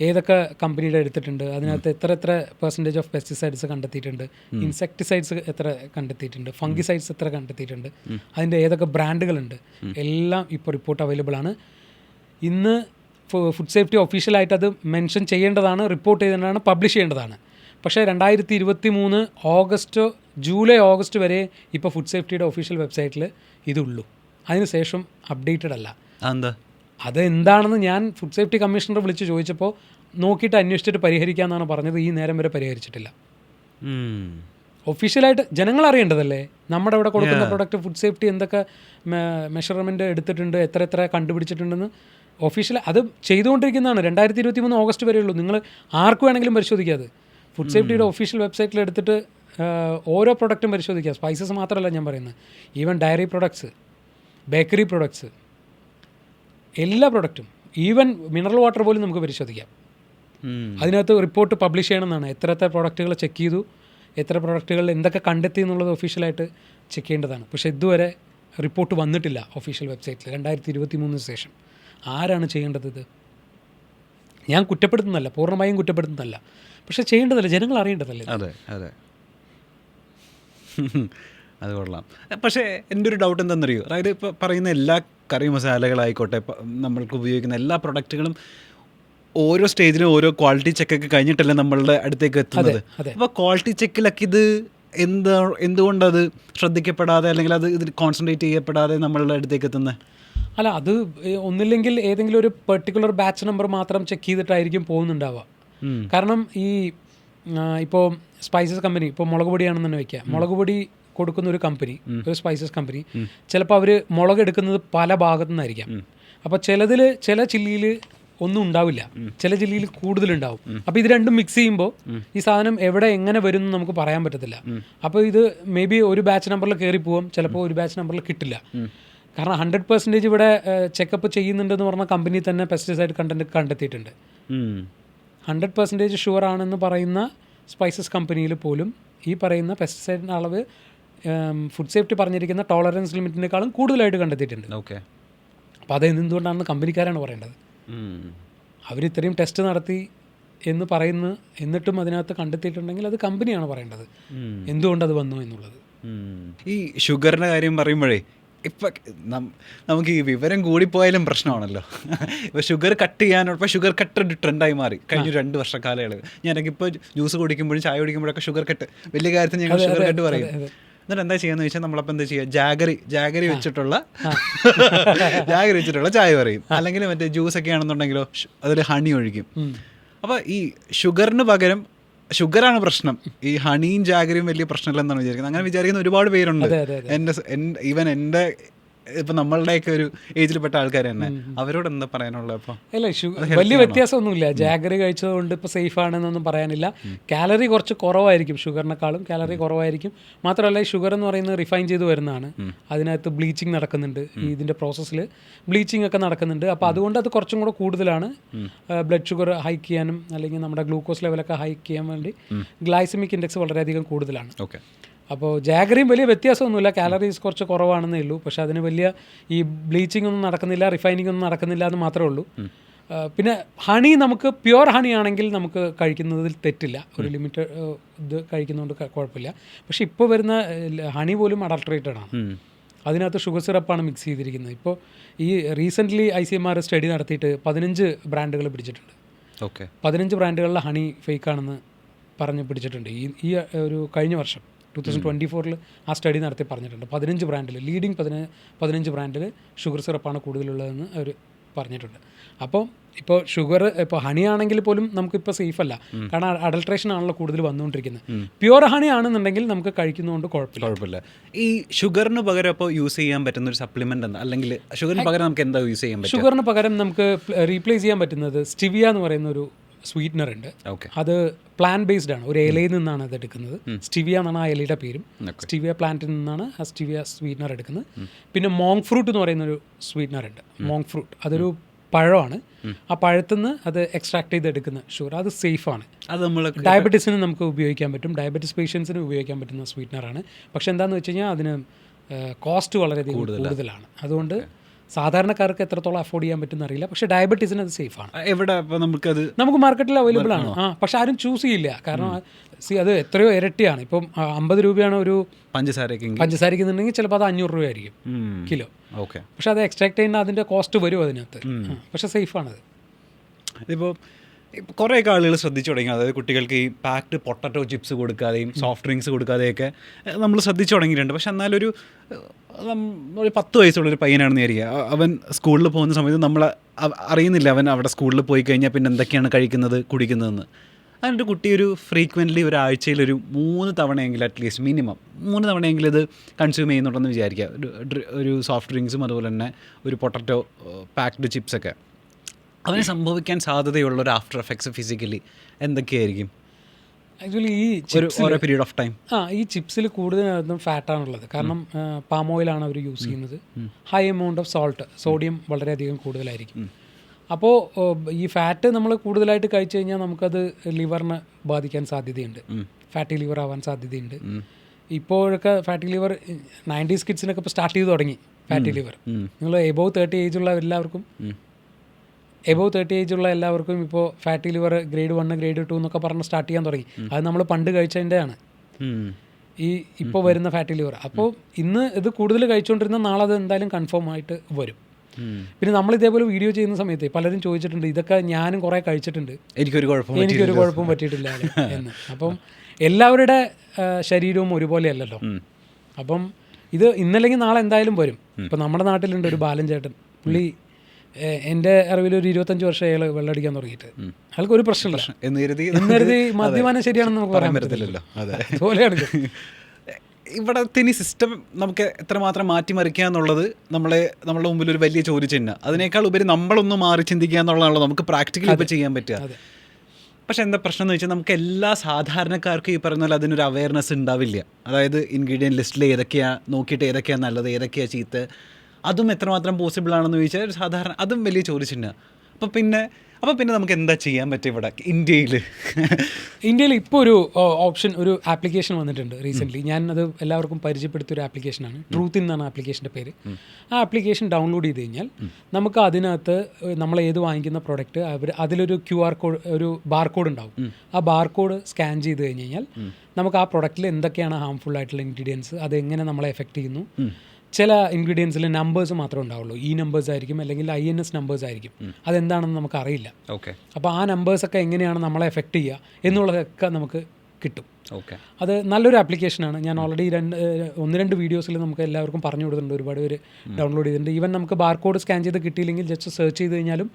ഏതൊക്കെ കമ്പനിയുടെ എടുത്തിട്ടുണ്ട് അതിനകത്ത് എത്ര എത്ര പെർസെന്റേജ് ഓഫ് പെസ്റ്റിസൈഡ്സ് കണ്ടെത്തിയിട്ടുണ്ട് ഇൻസെക്ടിസൈഡ്സ് എത്ര കണ്ടെത്തിയിട്ടുണ്ട് ഫംഗിസൈഡ്സ് എത്ര കണ്ടെത്തിയിട്ടുണ്ട് അതിന്റെ ഏതൊക്കെ ബ്രാൻഡുകളുണ്ട് എല്ലാം ഇപ്പോൾ റിപ്പോർട്ട് അവൈലബിൾ ആണ്. ഇന്ന് ഫുഡ് സേഫ്റ്റി ഒഫീഷ്യലായിട്ട് അത് മെൻഷൻ ചെയ്യേണ്ടതാണ് റിപ്പോർട്ട് ചെയ്യേണ്ടതാണ് പബ്ലിഷ് ചെയ്യേണ്ടതാണ്. പക്ഷേ രണ്ടായിരത്തി ഇരുപത്തി മൂന്ന് ഓഗസ്റ്റ് ജൂലൈ ഓഗസ്റ്റ് വരെ ഇപ്പോൾ ഫുഡ് സേഫ്റ്റിയുടെ ഒഫീഷ്യൽ വെബ്സൈറ്റിൽ ഇതുള്ളൂ. അതിനുശേഷം അപ്ഡേറ്റഡ് അല്ല. അതെന്താ? അത് എന്താണെന്ന് ഞാൻ ഫുഡ് സേഫ്റ്റി കമ്മീഷണറെ വിളിച്ച് ചോദിച്ചപ്പോൾ നോക്കിയിട്ട് അന്വേഷിച്ചിട്ട് പരിഹരിക്കാമെന്നാണ് പറഞ്ഞത്. ഈ നേരം വരെ പരിഹരിച്ചിട്ടില്ല. ഒഫീഷ്യലായിട്ട് ജനങ്ങൾ അറിയേണ്ടതല്ലേ? നമ്മുടെ ഇവിടെ കൊടുക്കുന്ന പ്രൊഡക്റ്റ് ഫുഡ് സേഫ്റ്റി എന്തൊക്കെ മെഷർമെന്റ് എടുത്തിട്ടുണ്ട് എത്ര എത്ര കണ്ടുപിടിച്ചിട്ടുണ്ടെന്ന് ഒഫീഷ്യൽ അത് ചെയ്തുകൊണ്ടിരിക്കുന്നതാണ്. രണ്ടായിരത്തി ഇരുപത്തി മൂന്ന് ഓഗസ്റ്റ് വരെയുള്ളൂ നിങ്ങൾ ആർക്ക് വേണമെങ്കിലും പരിശോധിക്കാതെ ഫുഡ് സേഫ്റ്റിയുടെ ഒഫീഷ്യൽ വെബ്സൈറ്റിൽ എടുത്തിട്ട് ഓരോ പ്രൊഡക്റ്റും പരിശോധിക്കുക. സ്പൈസസ് മാത്രമല്ല ഞാൻ പറയുന്നത്. Even dairy products bakery products എല്ലാ പ്രൊഡക്റ്റും ഈവൻ മിനറൽ വാട്ടർ പോലും നമുക്ക് പരിശോധിക്കാം. അതിനകത്ത് റിപ്പോർട്ട് പബ്ലിഷ് ചെയ്യണമെന്നാണ്. എത്ര എത്ര പ്രോഡക്റ്റുകൾ ചെക്ക് ചെയ്തു എത്ര പ്രൊഡക്റ്റുകൾ എന്തൊക്കെ കണ്ടെത്തി എന്നുള്ളത് ഒഫീഷ്യലായിട്ട് ചെക്ക് ചെയ്യേണ്ടതാണ്. പക്ഷേ ഇതുവരെ റിപ്പോർട്ട് വന്നിട്ടില്ല ഒഫീഷ്യൽ വെബ്സൈറ്റിൽ രണ്ടായിരത്തി ഇരുപത്തി മൂന്നിന് ശേഷം. ആരാണ് ചെയ്യേണ്ടത് ഇത്? ഞാൻ കുറ്റപ്പെടുത്തുന്നതല്ല പൂർണമായും കുറ്റപ്പെടുത്തുന്നതല്ല. പക്ഷെ ചെയ്യേണ്ടതല്ല? ജനങ്ങൾ അറിയേണ്ടതല്ലേ അതെ അതെ. അത് കൊള്ളാം. പക്ഷേ എന്റെ ഒരു ഡൗട്ട് എന്താണെന്നറിയോ? അതായത് ഇപ്പോൾ പറയുന്ന എല്ലാ കറി മസാലകളായിക്കോട്ടെ നമ്മൾക്ക് ഉപയോഗിക്കുന്ന എല്ലാ പ്രൊഡക്റ്റുകളും ഓരോ സ്റ്റേജിലും ഓരോ ക്വാളിറ്റി ചെക്കൊക്കെ കഴിഞ്ഞിട്ടല്ലേ നമ്മളുടെ അടുത്തേക്ക് എത്തുന്നത്. അപ്പോൾ ക്വാളിറ്റി ചെക്കിലൊക്കെ ഇത് എന്താ എന്തുകൊണ്ടത് ശ്രദ്ധിക്കപ്പെടാതെ അല്ലെങ്കിൽ അത് ഇതിൽ കോൺസെൻട്രേറ്റ് ചെയ്യപ്പെടാതെ നമ്മളുടെ അടുത്തേക്ക് എത്തുന്നത് അല്ല അത് ഒന്നില്ലെങ്കിൽ ഏതെങ്കിലും ഒരു പെർട്ടിക്കുലർ ബാച്ച് നമ്പർ മാത്രം ചെക്ക് ചെയ്തിട്ടായിരിക്കും പോകുന്നുണ്ടാവുക. കാരണം ഈ ഇപ്പോൾ സ്പൈസസ് കമ്പനി ഇപ്പോൾ മുളക് പൊടിയാണെന്ന് തന്നെ വയ്ക്കുക മുളക് പൊടി കൊടുക്കുന്ന ഒരു കമ്പനി ഒരു സ്പൈസസ് കമ്പനി ചിലപ്പോൾ അവർ മുളക് എടുക്കുന്നത് പല ഭാഗത്തു നിന്നായിരിക്കാം. അപ്പോൾ ചിലതിൽ ചില ചില്ലിയിൽ ഒന്നും ഉണ്ടാവില്ല. ചില ജില്ലയിൽ കൂടുതലുണ്ടാവും. അപ്പോൾ ഇത് രണ്ടും മിക്സ് ചെയ്യുമ്പോൾ ഈ സാധനം എവിടെ എങ്ങനെ വരും എന്ന് നമുക്ക് പറയാൻ പറ്റത്തില്ല. അപ്പോൾ ഇത് മേ ബി ഒരു ബാച്ച് നമ്പറിൽ കയറി പോവും. ചിലപ്പോൾ ഒരു ബാച്ച് നമ്പറിൽ കിട്ടില്ല. കാരണം ഹൺഡ്രഡ് പെർസെന്റേജ് ഇവിടെ ചെക്കപ്പ് ചെയ്യുന്നുണ്ടെന്ന് പറഞ്ഞ കമ്പനി തന്നെ പെസ്റ്റിസൈഡ് കണ്ടന്റ് കണ്ടെത്തിയിട്ടുണ്ട്. ഹൺഡ്രഡ് പെർസെന്റേജ് ഷുവർ ആണെന്ന് പറയുന്ന സ്പൈസസ് കമ്പനിയിൽ പോലും ഈ പറയുന്ന പെസ്റ്റിസൈഡിന്റെ അളവ് ഫുഡ് സേഫ്റ്റി പറഞ്ഞിരിക്കുന്ന ടോളറൻസ് ലിമിറ്റിനേക്കാളും കൂടുതലായിട്ട് കണ്ടെത്തിയിട്ടുണ്ട്. ഓക്കെ. അപ്പോൾ അത് എന്തുകൊണ്ടാണെന്ന് കമ്പനിക്കാരാണ് പറയേണ്ടത്. അവർ ഇത്രയും ടെസ്റ്റ് നടത്തി എന്ന് പറയുന്ന എന്നിട്ടും അതിനകത്ത് കണ്ടെത്തിയിട്ടുണ്ടെങ്കിൽ അത് കമ്പനിയാണ് പറയേണ്ടത്. എന്തുകൊണ്ടത് എന്തുകൊണ്ട് അത് വന്നു എന്നുള്ളത്. ഈ ഷുഗറിന്റെ കാര്യം പറയുമ്പോഴേ ഇപ്പം നം- നമുക്ക് ഈ വിവരം കൂടിപ്പോയാലും പ്രശ്നമാണല്ലോ. ഇപ്പോൾ ഷുഗർ കട്ട് ചെയ്യാനുള്ള ഇപ്പോൾ ഷുഗർ കട്ട് ഒരു ട്രെൻഡായി മാറി. കഴിഞ്ഞ രണ്ട് വർഷക്കാലയളവ്. ഞാനൊക്കെ ഇപ്പോൾ ജ്യൂസ് കുടിക്കുമ്പോഴും ചായ കുടിക്കുമ്പോഴൊക്കെ ഷുഗർ കട്ട്. വലിയ കാര്യത്തിൽ ഞങ്ങൾ ഷുഗർ കട്ട് പറയും. എന്നിട്ട് എന്താ ചെയ്യാന്ന് വെച്ചാൽ നമ്മളപ്പോൾ എന്താ ചെയ്യുക? ജാഗറി ജാഗറി വെച്ചിട്ടുള്ള ജാഗറി വെച്ചിട്ടുള്ള ചായ പറയും. അല്ലെങ്കിൽ മറ്റേ ജ്യൂസ് ഒക്കെ ആണെന്നുണ്ടെങ്കിലോ അതിൽ ഹണി ഒഴിക്കും. അപ്പോൾ ഈ ഷുഗറിന് പകരം ഷുഗറാണ് പ്രശ്നം. ഈ ഹണിയും ജാഗരിയും വലിയ പ്രശ്നമില്ലെന്നാണ് വിചാരിക്കുന്നത്. അങ്ങനെ വിചാരിക്കുന്ന ഒരുപാട് പേരുണ്ട്. എന്റെ ഈവൻ എന്റെ ഇപ്പം നമ്മളുടെയൊക്കെ ഒരു ഏജിൽപ്പെട്ട ആൾക്കാർ തന്നെ. അവരോട് എന്താ പറയാനുള്ളത് അപ്പൊ? അല്ല വലിയ വ്യത്യാസമൊന്നുമില്ല. ജാഗറി കഴിച്ചതുകൊണ്ട് ഇപ്പൊ സേഫ് ആണെന്നൊന്നും പറയാനില്ല. കാലറി കുറച്ച് കുറവായിരിക്കും ഷുഗറിനെക്കാളും കാലറി കുറവായിരിക്കും. മാത്രമല്ല ഷുഗർ എന്ന് പറയുന്നത് റിഫൈൻ ചെയ്ത് വരുന്നതാണ്. അതിനകത്ത് ബ്ലീച്ചിങ് നടക്കുന്നുണ്ട് ഇതിന്റെ പ്രോസസ്സിൽ ബ്ലീച്ചിങ് ഒക്കെ നടക്കുന്നുണ്ട്. അപ്പോൾ അതുകൊണ്ട് അത് കുറച്ചും കൂടെ കൂടുതലാണ്. ബ്ലഡ് ഷുഗർ ഹൈക്ക് ചെയ്യാനും അല്ലെങ്കിൽ നമ്മുടെ ഗ്ലൂക്കോസ് ലെവലൊക്കെ ഹൈക്ക് ചെയ്യാൻ വേണ്ടി ഗ്ലൈസമിക് ഇൻഡെക്സ് വളരെയധികം കൂടുതലാണ്. ഓക്കെ അപ്പോൾ ജാഗറിയും വലിയ വ്യത്യാസമൊന്നുമില്ല. കാലറീസ് കുറച്ച് കുറവാണെന്നേ ഉള്ളൂ. പക്ഷേ അതിന് വലിയ ഈ ബ്ലീച്ചിങ് ഒന്നും നടക്കുന്നില്ല റിഫൈനിങ് ഒന്നും നടക്കുന്നില്ല എന്ന് മാത്രമേ ഉള്ളൂ. പിന്നെ ഹണി നമുക്ക് പ്യുവർ ഹണി ആണെങ്കിൽ നമുക്ക് കഴിക്കുന്നതിൽ തെറ്റില്ല. ഒരു ലിമിറ്റ് ഇത് കഴിക്കുന്നതുകൊണ്ട് കുഴപ്പമില്ല. പക്ഷേ ഇപ്പോൾ വരുന്ന ഹണി പോലും അഡൾട്രേറ്റഡ് ആണ്. അതിനകത്ത് ഷുഗർ സിറപ്പാണ് മിക്സ് ചെയ്തിരിക്കുന്നത്. ഇപ്പോൾ ഈ recently I C M R study നടത്തിയിട്ട് പതിനഞ്ച് ബ്രാൻഡുകൾ പിടിച്ചിട്ടുണ്ട്. ഓക്കെ. പതിനഞ്ച് ബ്രാൻഡുകളിലെ ഹണി ഫേക്കാണെന്ന് പറഞ്ഞ് പിടിച്ചിട്ടുണ്ട്. ഈ ഈ ഒരു കഴിഞ്ഞ വർഷം. ടു തൗസൻഡ് ട്വന്റി ഫോറിൽ ആ സ്റ്റഡി നടത്തി പറഞ്ഞിട്ടുണ്ട്. പതിനഞ്ച് ബ്രാൻഡിൽ ലീഡിങ് പതിന പതിനഞ്ച് ബ്രാൻഡിൽ ഷുഗർ സിറപ്പാണ് കൂടുതലുള്ളതെന്ന് അവർ പറഞ്ഞിട്ടുണ്ട്. അപ്പോൾ ഇപ്പോൾ ഷുഗർ ഇപ്പോൾ ഹണി ആണെങ്കിൽ പോലും നമുക്കിപ്പോൾ സേഫ് അല്ല. കാരണം അഡൾട്രേഷൻ ആണല്ലോ കൂടുതൽ വന്നുകൊണ്ടിരിക്കുന്നത് പ്യുവർ ഹണി ആണെന്നുണ്ടെങ്കിൽ നമുക്ക് കഴിക്കുന്നതുകൊണ്ട് കുഴപ്പമില്ല. കുഴപ്പമില്ല. ഈ ഷുഗറിന് പകരം അപ്പോൾ യൂസ് ചെയ്യാൻ പറ്റുന്ന ഒരു സപ്ലിമെന്റ് എന്താ? അല്ലെങ്കിൽ ഷുഗറിന് പകരം നമുക്ക് എന്താ യൂസ് ചെയ്യാൻ പറ്റും ഷുഗറിന് പകരം നമുക്ക് റീപ്ലേസ് ചെയ്യാൻ പറ്റുന്നത് സ്റ്റിവിയ എന്ന് പറയുന്ന ഒരു സ്വീറ്റ്നർ ഉണ്ട് അത് പ്ലാൻ ബേസ്ഡ് ആണ്. ഒരു ഇലയിൽ നിന്നാണ് അത് എടുക്കുന്നത്. സ്റ്റിവിയ എന്നാണ് ആ ഇലയുടെ പേരും. സ്റ്റിവിയ പ്ലാന്റിൽ നിന്നാണ് ആ സ്റ്റിവിയ സ്വീറ്റ്നർ എടുക്കുന്നത്. പിന്നെ മോങ് ഫ്രൂട്ട് എന്ന് പറയുന്ന ഒരു സ്വീറ്റ്നർ ഉണ്ട് മോങ് ഫ്രൂട്ട് അതൊരു പഴമാണ്. ആ പഴത്തുനിന്ന് അത് എക്സ്ട്രാക്ട് ചെയ്ത് എടുക്കുന്ന ഷുഗർ അത് സേഫാണ് അത് നമ്മൾ ഡയബറ്റീസിന് നമുക്ക് ഉപയോഗിക്കാൻ പറ്റും. ഡയബറ്റീസ് പേഷ്യൻസിന് ഉപയോഗിക്കാൻ പറ്റുന്ന സ്വീറ്റ്നറാണ്. പക്ഷെ എന്താണെന്ന് വെച്ച് കഴിഞ്ഞാൽ അതിന് കോസ്റ്റ് വളരെയധികം കൂടുതലാണ്. അതുകൊണ്ട് സാധാരണക്കാർക്ക് എത്രത്തോളം അഫോർഡ് ചെയ്യാൻ പറ്റുന്ന അറിയില്ല. പക്ഷേ ഡയബറ്റീസിന് അത് സേഫാണ് എവിടെ അപ്പോൾ നമുക്കത് നമുക്ക് മാർക്കറ്റിൽ അവൈലബിൾ ആണ്? ആ പക്ഷെ ആരും ചൂസ് ചെയ്യില്ല. കാരണം സി അത് എത്രയോ ഇരട്ടിയാണ്. ഇപ്പം അമ്പത് രൂപയാണ് ഒരു പഞ്ചസാരയൊക്കെ പഞ്ചസാരയ്ക്ക് എന്നുണ്ടെങ്കിൽ ചിലപ്പോൾ അത് അഞ്ഞൂറ് രൂപയായിരിക്കും കിലോ. ഓക്കെ. പക്ഷെ അത് എക്സ്ട്രാക്ട് ചെയ്യുന്ന അതിന്റെ കോസ്റ്റ് വരും അതിനകത്ത്. പക്ഷെ പക്ഷെ സേഫാണത് ഇതിപ്പോൾ കുറേയൊക്കെ ആളുകൾ ശ്രദ്ധിച്ചു തുടങ്ങി. അതായത് കുട്ടികൾക്ക് ഈ പാക്ഡ് പൊട്ടറ്റോ ചിപ്സ് കൊടുക്കാതെയും സോഫ്റ്റ് ഡ്രിങ്ക്സ് കൊടുക്കാതെയൊക്കെ നമ്മൾ ശ്രദ്ധിച്ചു തുടങ്ങിയിട്ടുണ്ട്. പക്ഷെ എന്നാലൊരു ഒരു പത്ത് വയസ്സുള്ള ഒരു പയ്യനാണെന്ന് വിചാരിക്കുക. അവൻ സ്കൂളിൽ പോകുന്ന സമയത്ത് നമ്മൾ അറിയുന്നില്ല അവൻ അവിടെ സ്കൂളിൽ പോയി കഴിഞ്ഞാൽ പിന്നെ എന്തൊക്കെയാണ് കഴിക്കുന്നത് കുടിക്കുന്നതെന്ന്. അതിനൊരു കുട്ടി ഒരു ഫ്രീക്വന്റ്ലി ഒരാഴ്ചയിൽ ഒരു മൂന്ന് തവണയെങ്കിലും അറ്റ്ലീസ്റ്റ് മിനിമം മൂന്ന് തവണയെങ്കിലും ഇത് കൺസ്യൂം ചെയ്യുന്നുണ്ടെന്ന് വിചാരിക്കുക. ഒരു ഒരു സോഫ്റ്റ് ഡ്രിങ്ക്സും അതുപോലെ തന്നെ ഒരു പൊട്ടറ്റോ പാക്ഡ് ചിപ്സൊക്കെ അവന് സംഭവിക്കാൻ സാധ്യതയുള്ള ഒരു ആഫ്റ്റർ എഫക്ട്സ് ഫിസിക്കലി എന്തൊക്കെയായിരിക്കും? ആക്ച്വലി ഈ ഓരോ പീരീഡ് ഓഫ് ടൈം ആ ഈ ചിപ്സിൽ കൂടുതലും ഫാറ്റാണുള്ളത് കാരണം പാം ഓയിലാണ് അവർ യൂസ് ചെയ്യുന്നത്. High amount of salt sodium വളരെയധികം കൂടുതലായിരിക്കും. അപ്പോൾ ഈ ഫാറ്റ് നമ്മൾ കൂടുതലായിട്ട് കഴിച്ചു കഴിഞ്ഞാൽ നമുക്കത് ലിവറിന് ബാധിക്കാൻ സാധ്യതയുണ്ട്. ഫാറ്റി ലിവർ ആവാൻ സാധ്യതയുണ്ട്. ഇപ്പോഴൊക്കെ ഫാറ്റി ലിവർ നയന്റീസ് കിഡ്സിനൊക്കെ ഇപ്പോൾ സ്റ്റാർട്ട് ചെയ്ത് തുടങ്ങി. ഫാറ്റി ലിവർ നിങ്ങൾ എബോവ് തേർട്ടി ഏജ് ഉള്ള എല്ലാവർക്കും എബോവ് തേർട്ടി ഏജ് ഉള്ള എല്ലാവർക്കും ഇപ്പോൾ fatty liver grade one grade two എന്നൊക്കെ പറഞ്ഞ് സ്റ്റാർട്ട് ചെയ്യാൻ തുടങ്ങി. അത് നമ്മൾ പണ്ട് കഴിച്ചതിന്റെയാണ് ഈ ഇപ്പോൾ വരുന്ന ഫാറ്റി ലിവർ അപ്പോൾ ഇന്ന് ഇത് കൂടുതൽ കഴിച്ചുകൊണ്ടിരുന്ന നാളെ അത് എന്തായാലും കൺഫേം ആയിട്ട് വരും. പിന്നെ നമ്മൾ ഇതേപോലെ വീഡിയോ ചെയ്യുന്ന സമയത്ത് പലരും ചോദിച്ചിട്ടുണ്ട് ഇതൊക്കെ ഞാനും കുറേ കഴിച്ചിട്ടുണ്ട്. എനിക്കൊരു കുഴപ്പം എനിക്കൊരു കുഴപ്പവും പറ്റിയിട്ടില്ല എന്ന്. അപ്പം എല്ലാവരുടെ ശരീരവും ഒരുപോലെയല്ലല്ലോ അപ്പം ഇത് ഇന്നല്ലെങ്കിൽ നാളെ എന്തായാലും വരും. ഇപ്പം നമ്മുടെ നാട്ടിലുണ്ട് ഒരു ബാലൻ ചേട്ടൻ. പുള്ളി എന്റെ അറിവിൽ ഒരു ഇരുപത്തഞ്ച് വർഷം അയാൾ വെള്ളമടിക്കാൻ തുടങ്ങിയിട്ട്. അയാൾക്ക് ഒരു പ്രശ്നമില്ല. എന്ന് കരുതി മദ്യപാനം ശരിയാണെന്ന് നമുക്ക് പറയാൻ പറ്റത്തില്ലല്ലോ. അതുപോലെയാണ് ഇത്. ഇവിടെ തിനി സിസ്റ്റം നമുക്ക് എത്രമാത്രം മാറ്റിമറിക്കുക എന്നുള്ളത് നമ്മളെ നമ്മുടെ മുമ്പിൽ ഒരു വലിയ ചോദ്യചിഹ്നം അതിനേക്കാൾ ഉപരി നമ്മളൊന്ന് മാറി ചിന്തിക്കുക എന്നുള്ളതാണല്ലോ നമുക്ക് പ്രാക്ടിക്കലി ഇപ്പോൾ ചെയ്യാൻ പറ്റുക. പക്ഷെ എന്താ പ്രശ്നം എന്ന് വെച്ചാൽ നമുക്ക് എല്ലാ സാധാരണക്കാർക്കും ഈ പറഞ്ഞ പോലെ അതിനൊരു അവയർനെസ് ഉണ്ടാവില്ല. അതായത് ഇൻഗ്രീഡിയൻ ലിസ്റ്റിൽ ഏതൊക്കെയാണ് നോക്കിയിട്ട് ഏതൊക്കെയാണ് നല്ലത് ഏതൊക്കെയാണ് ചീത്ത. അതും എത്രമാത്രം പോസിബിൾ ആണെന്ന് ചോദിച്ചാൽ സാധാരണ അതും വലിയ ചോദിച്ചിട്ടുണ്ട് അപ്പോൾ പിന്നെ അപ്പോൾ പിന്നെ നമുക്ക് എന്താ ചെയ്യാൻ പറ്റും ഇവിടെ ഇന്ത്യയിൽ? ഇന്ത്യയിൽ ഇപ്പോൾ ഒരു ഓപ്ഷൻ ഒരു ആപ്ലിക്കേഷൻ വന്നിട്ടുണ്ട് റീസെന്റ്ലി ഞാൻ അത് എല്ലാവർക്കും പരിചയപ്പെടുത്തിയ ഒരു ആപ്ലിക്കേഷനാണ് ട്രൂത്ത് എന്നാണ് ആപ്ലിക്കേഷന്റെ പേര്. ആ ആപ്ലിക്കേഷൻ ഡൗൺലോഡ് ചെയ്ത് കഴിഞ്ഞാൽ നമുക്ക് അതിനകത്ത് നമ്മൾ ഏത് വാങ്ങിക്കുന്ന പ്രൊഡക്റ്റ് അവർ അതിലൊരു ക്യു ആർ കോഡ് ഒരു ബാർ കോഡ് ഉണ്ടാവും ആ ബാർ കോഡ് സ്കാൻ ചെയ്ത് കഴിഞ്ഞ് കഴിഞ്ഞാൽ നമുക്ക് ആ പ്രൊഡക്റ്റിൽ എന്തൊക്കെയാണ് ഹാംഫുൾ ആയിട്ടുള്ള ഇൻഗ്രീഡിയൻസ് അത് എങ്ങനെ നമ്മളെ എഫക്റ്റ് ചെയ്യുന്നു? ചില ഇൻഗ്രീഡിയൻസിൽ നമ്പേഴ്സ് മാത്രമേ ഉണ്ടാവുള്ളൂ. ഈ നമ്പേഴ്സ് ആയിരിക്കും അല്ലെങ്കിൽ ഐ എൻ എസ് നമ്പേഴ്സ് ആയിരിക്കും. അതെന്താണെന്ന് നമുക്ക് അറിയില്ല. ഓക്കെ അപ്പോൾ ആ നമ്പേഴ്സൊക്കെ എങ്ങനെയാണ് നമ്മളെ എഫക്റ്റ് ചെയ്യുക എന്നുള്ളതൊക്കെ നമുക്ക് കിട്ടും. ഓക്കെ. അത് നല്ലൊരു ആപ്ലിക്കേഷനാണ്. ഞാൻ ഓൾറെഡി രണ്ട് ഒന്ന് രണ്ട് വീഡിയോസിൽ നമുക്ക് എല്ലാവർക്കും പറഞ്ഞു കൊടുത്തിട്ടുണ്ട്. ഒരുപാട് പേര് ഡൗൺലോഡ് ചെയ്തിട്ടുണ്ട്. ഈവൻ നമുക്ക് ബാർകോഡ് സ്കാൻ ചെയ്ത് കിട്ടിയില്ലെങ്കിൽ ജസ്റ്റ് സെർച്ച് ചെയ്ത് കഴിഞ്ഞാലും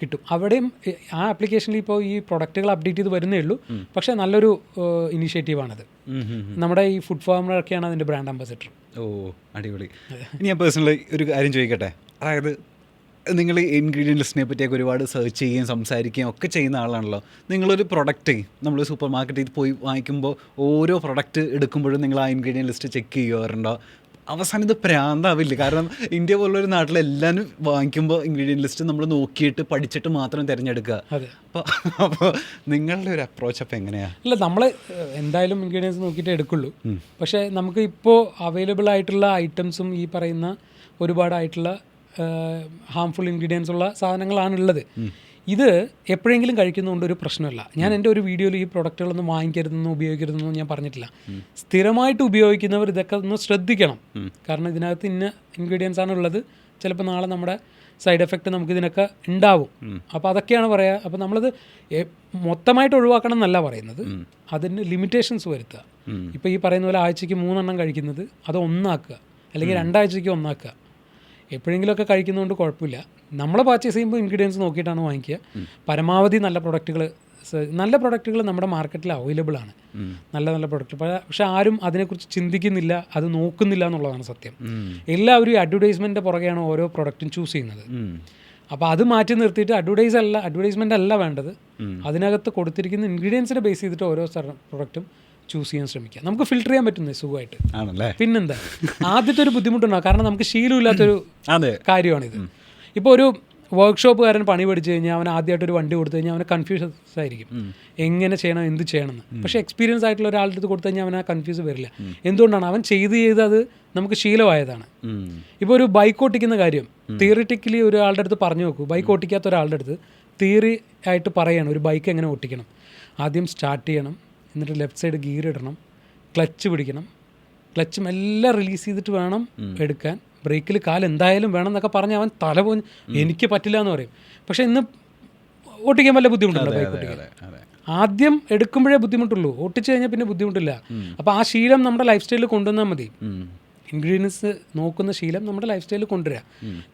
കിട്ടും. അവിടെയും ആ ആപ്ലിക്കേഷനിൽ ഇപ്പോൾ ഈ പ്രൊഡക്റ്റുകൾ അപ്ഡേറ്റ് ചെയ്ത് വരുന്നേ ഉള്ളൂ. പക്ഷേ നല്ലൊരു ഇനീഷ്യേറ്റീവാണത് നമ്മുടെ ഈ ഫുഡ് ഫാമറൊക്കെയാണ് അതിന്റെ ബ്രാൻഡ് അംബാസിഡർ ഓ അടിപൊളി. ഇനി ഞാൻ പേഴ്സണലി ഒരു കാര്യം ചോദിക്കട്ടെ? അതായത് നിങ്ങൾ ഇൻഗ്രീഡിയൻ ലിസ്റ്റിനെ പറ്റിയൊക്കെ ഒരുപാട് സെർച്ച് ചെയ്യുകയും സംസാരിക്കുകയും ഒക്കെ ചെയ്യുന്ന ആളാണല്ലോ. നിങ്ങളൊരു പ്രൊഡക്റ്റ് നമ്മൾ സൂപ്പർ മാർക്കറ്റിൽ പോയി വാങ്ങിക്കുമ്പോൾ ഓരോ പ്രൊഡക്റ്റ് എടുക്കുമ്പോഴും നിങ്ങൾ ആ ഇൻഗ്രീഡിയൻ ലിസ്റ്റ് ചെക്ക് ചെയ്യാറുണ്ടോ? അവസാനം ഇത് പ്രാന്താവില്ല. കാരണം ഇന്ത്യ പോലുള്ളൊരു നാട്ടിൽ എല്ലാവരും വാങ്ങിക്കുമ്പോൾ ഇൻഗ്രീഡിയൻ ലിസ്റ്റ് നമ്മൾ നോക്കിയിട്ട് പഠിച്ചിട്ട് മാത്രം തിരഞ്ഞെടുക്കുക. അതെ. അപ്പോൾ അപ്പോൾ നിങ്ങളുടെ ഒരു അപ്രോച്ച് അപ്പോൾ എങ്ങനെയാണ് ഇല്ല നമ്മൾ എന്തായാലും ഇൻഗ്രീഡിയൻസ് നോക്കിയിട്ട് എടുക്കുള്ളൂ. പക്ഷേ നമുക്ക് ഇപ്പോൾ അവൈലബിൾ ആയിട്ടുള്ള ഐറ്റംസും ഈ പറയുന്ന ഒരുപാടായിട്ടുള്ള ഹാംഫുൾ ഇൻഗ്രീഡിയൻസ് ഉള്ള സാധനങ്ങളാണ് ഉള്ളത് ഇത് എപ്പോഴെങ്കിലും കഴിക്കുന്നതുകൊണ്ട് ഒരു പ്രശ്നമല്ല. ഞാൻ എന്റെ ഒരു വീഡിയോയിൽ ഈ പ്രൊഡക്റ്റുകളൊന്നും വാങ്ങിക്കരുതെന്നോ ഉപയോഗിക്കരുതെന്നോ ഞാൻ പറഞ്ഞിട്ടില്ല. സ്ഥിരമായിട്ട് ഉപയോഗിക്കുന്നവർ ഇതൊക്കെ ഒന്ന് ശ്രദ്ധിക്കണം. കാരണം ഇതിനകത്ത് ഇന്ന ഇൻഗ്രീഡിയൻസ് ആണ് ഉള്ളത് ചിലപ്പോൾ നാളെ നമ്മുടെ സൈഡ് എഫക്റ്റ് നമുക്ക് ഇതിനൊക്കെ ഉണ്ടാവും. അപ്പോൾ അതൊക്കെയാണ് പറയുക അപ്പോൾ നമ്മളത് മൊത്തമായിട്ട് ഒഴിവാക്കണം എന്നല്ല പറയുന്നത്. അതിന് ലിമിറ്റേഷൻസ് വരുത്തുക. ഇപ്പോൾ ഈ പറയുന്ന പോലെ ആഴ്ചയ്ക്ക് മൂന്നെണ്ണം കഴിക്കുന്നത് അത് ഒന്നാക്കുക. അല്ലെങ്കിൽ രണ്ടാഴ്ചയ്ക്ക് ഒന്നാക്കുക. എപ്പോഴെങ്കിലുമൊക്കെ കഴിക്കുന്നതുകൊണ്ട് കുഴപ്പമില്ല. നമ്മൾ പർച്ചേസ് ചെയ്യുമ്പോൾ ഇൻഗ്രീഡിയൻസ് നോക്കിയിട്ടാണ് വാങ്ങിക്കുക. പരമാവധി നല്ല പ്രൊഡക്റ്റുകൾ നല്ല പ്രൊഡക്റ്റുകൾ നമ്മുടെ മാർക്കറ്റിൽ അവൈലബിൾ ആണ്. നല്ല നല്ല പ്രൊഡക്റ്റ് പക്ഷെ ആരും അതിനെക്കുറിച്ച് ചിന്തിക്കുന്നില്ല അത് നോക്കുന്നില്ല എന്നുള്ളതാണ് സത്യം. എല്ലാവരും ഈ അഡ്വർടൈസ്മെന്റിന്റെ പുറകെയാണ് ഓരോ പ്രൊഡക്റ്റും ചൂസ് ചെയ്യുന്നത്. അപ്പോൾ അത് മാറ്റി നിർത്തിയിട്ട് അഡ്വർടൈസ് അല്ല അഡ്വർടൈസ്മെന്റ് അല്ല വേണ്ടത്. അതിനകത്ത് കൊടുത്തിരിക്കുന്ന ഇൻഗ്രീഡിയൻസിനെ ബേസ് ചെയ്തിട്ട് ഓരോ പ്രൊഡക്റ്റും ചൂസ് ചെയ്യാൻ ശ്രമിക്കുക നമുക്ക് ഫിൽട്ടർ ചെയ്യാൻ പറ്റുന്നത് സുഖമായിട്ട്. ആണല്ലേ? പിന്നെന്താ? ആദ്യത്തെ ഒരു ബുദ്ധിമുട്ടുണ്ടാവും. കാരണം നമുക്ക് ശീലമില്ലാത്തൊരു കാര്യമാണിത്. ഇപ്പോൾ ഒരു വർക്ക്ഷോപ്പുകാരൻ പണി പഠിച്ചു കഴിഞ്ഞാൽ അവൻ ആദ്യമായിട്ട് ഒരു വണ്ടി കൊടുത്തു കഴിഞ്ഞാൽ അവനെ കൺഫ്യൂഷൻസ് ആയിരിക്കും. എങ്ങനെ ചെയ്യണം എന്ത് ചെയ്യണം എന്ന് പക്ഷേ എക്സ്പീരിയൻസ് ആയിട്ടുള്ള ഒരാളുടെ അടുത്ത് കൊടുത്തു കഴിഞ്ഞാൽ അവൻ ആ കൺഫ്യൂസ് വരില്ല. എന്തുകൊണ്ടാണ്? അവൻ ചെയ്ത് ചെയ്ത് അത് നമുക്ക് ശീലമായതാണ്. ഇപ്പോൾ ഒരു ബൈക്ക് ഓട്ടിക്കുന്ന കാര്യം. തിയറിറ്റിക്കലി ഒരാളുടെ അടുത്ത് പറഞ്ഞു നോക്കൂ. ബൈക്ക് ഓട്ടിക്കാത്ത ഒരാളുടെ അടുത്ത് തിയറി ആയിട്ട് പറയണം. ഒരു ബൈക്ക് എങ്ങനെ ഓട്ടിക്കണം? ആദ്യം സ്റ്റാർട്ട് ചെയ്യണം. എന്നിട്ട് ലെഫ്റ്റ് സൈഡ് ഗിയർ ഇടണം ക്ലച്ച് പിടിക്കണം. ക്ലച്ച് എല്ലാം റിലീസ് ചെയ്തിട്ട് വേണം എടുക്കാൻ. ബ്രേക്കിൽ കാൽ എന്തായാലും വേണം എന്നൊക്കെ പറഞ്ഞ് അവൻ തല പോ എനിക്ക് പറ്റില്ല എന്ന് പറയും. പക്ഷെ ഇന്ന് ഓട്ടിക്കാൻ വല്ല ബുദ്ധിമുട്ടുണ്ടോ ബൈക്ക് ഓട്ടിക്കാൻ ആദ്യം എടുക്കുമ്പോഴേ ബുദ്ധിമുട്ടുള്ളൂ. ഓട്ടിച്ചു കഴിഞ്ഞാൽ പിന്നെ ബുദ്ധിമുട്ടില്ല. അപ്പോൾ ആ ശീലം നമ്മുടെ ലൈഫ് സ്റ്റൈലിൽ കൊണ്ടുവന്നാൽ മതി. ഇൻഗ്രീഡിയൻസ് നോക്കുന്ന ശീലം നമ്മുടെ ലൈഫ് സ്റ്റൈലിൽ കൊണ്ടുവരിക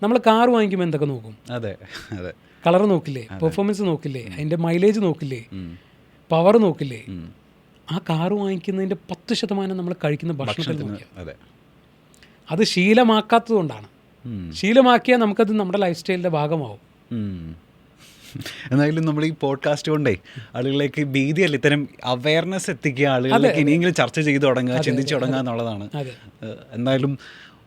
നമ്മൾ കാർ വാങ്ങിക്കുമ്പോൾ എന്തൊക്കെ നോക്കും? അതെ അതെ. കളർ നോക്കില്ലേ? പെർഫോമൻസ് നോക്കില്ലേ? അതിന്റെ മൈലേജ് നോക്കില്ലേ? പവർ നോക്കില്ലേ? ആ കാറ് വാങ്ങിക്കുന്നതിന്റെ പത്ത് ശതമാനം നമ്മൾ കഴിക്കുന്ന ഭക്ഷണത്തിൽ നോക്കിയാൽ അതെ. ശീലമാക്കാത്തതുകൊണ്ടാണ് ശീലമാക്കിയാൽ നമുക്കത് നമ്മുടെ ലൈഫ് സ്റ്റൈലിന്റെ ഭാഗമാവും. എന്നാലും നമ്മൾ ഈ പോഡ്കാസ്റ്റ് കൊണ്ടേ ആളുകളിലേക്ക് ഭീതിയല്ല? ഇത്തരം അവയർനെസ് എത്തിക്കുക ആളുകളിലേക്ക് ഇനിയെങ്കിലും ചർച്ച ചെയ്ത് തുടങ്ങുക ചിന്തിച്ചു തുടങ്ങുക എന്നുള്ളതാണ്. എന്തായാലും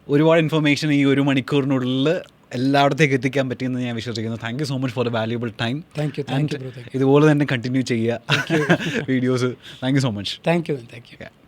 ഒരുപാട് ഇൻഫർമേഷൻ ഈ ഒരു മണിക്കൂറിനുള്ളിൽ എല്ലായിടത്തേക്ക് എത്തിക്കാൻ പറ്റിയെന്ന് ഞാൻ വിശ്വസിക്കുന്നു. Thank you so much for the valuable time thank you thank you bro thank ഇതുപോലെ തന്നെ കണ്ടിന്യൂ ചെയ്യുക. Videos thank you so much thank you thank you